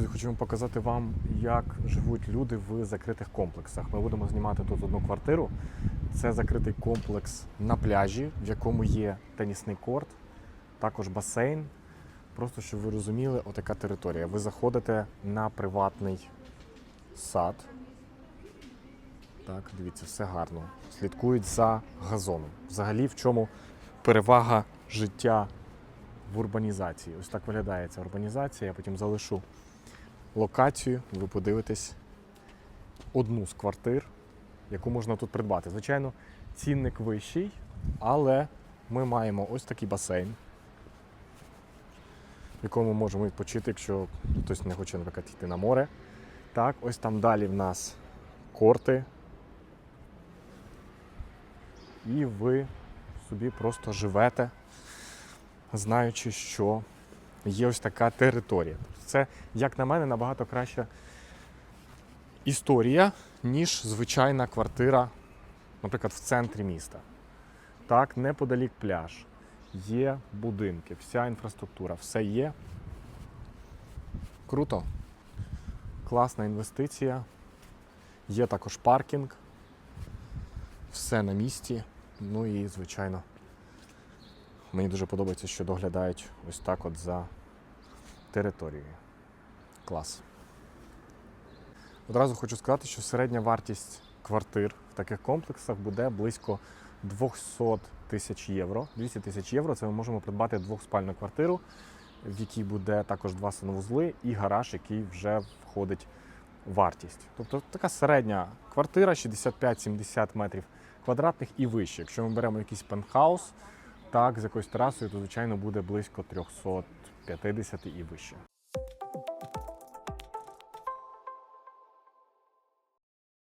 Друзі, хочемо показати вам, як живуть люди в закритих комплексах. Ми будемо знімати тут одну квартиру. Це закритий комплекс на пляжі, в якому є тенісний корт, також басейн. Просто щоб ви розуміли, отака територія. Ви заходите на приватний сад. Так, дивіться, все гарно. Слідкують за газоном. Взагалі, в чому перевага життя в урбанізації. Ось так виглядає ця урбанізація. Я потім залишу локацію, ви подивитесь одну з квартир, яку можна тут придбати. Звичайно, цінник вищий, але ми маємо ось такий басейн, в якому можемо відпочити, якщо хтось не хоче, наприклад, йти на море. Так, ось там далі в нас корти. І ви собі просто живете, знаючи, що є ось така територія. Це, як на мене, набагато краща історія, ніж звичайна квартира, наприклад, в центрі міста. Так, неподалік пляж, є будинки, вся інфраструктура, все є. Круто. Класна інвестиція. Є також паркінг. Все на місці. Ну і, звичайно, мені дуже подобається, що доглядають ось так от за територією. Клас. Одразу хочу сказати, що середня вартість квартир в таких комплексах буде близько 200 тисяч євро. 200 тисяч євро це ми можемо придбати двохспальну квартиру, в якій буде також два санвузли і гараж, який вже входить в вартість. Тобто така середня квартира 65-70 метрів квадратних і вище. Якщо ми беремо якийсь пентхаус, так, з якоюсь трасою, то звичайно буде близько 350 і вище.